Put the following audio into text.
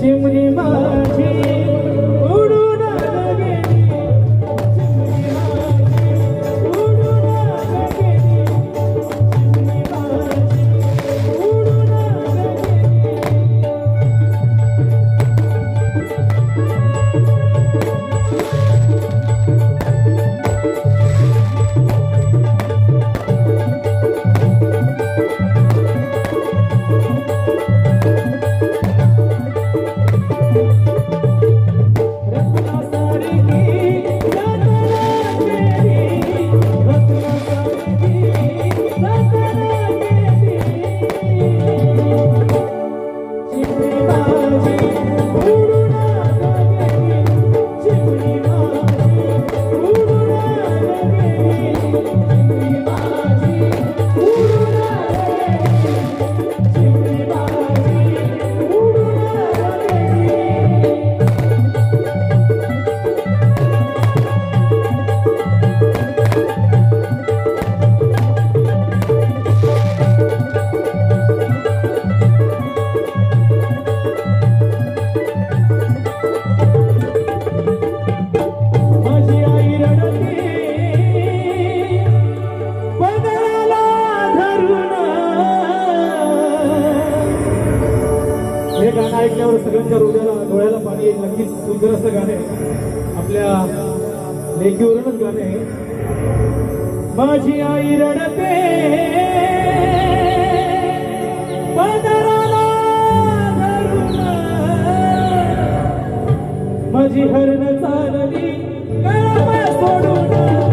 चिमणी माझी हे गाणं ऐकल्यावर सगळ्यांच्या हृदयाला डोळ्याला पाणी येईल. नक्कीच सुंदर असं गाणं आहे. आपल्या लेखीवरूनच गाणं आहे. माझी आई रडते. माझी हरण चालली. सोडून.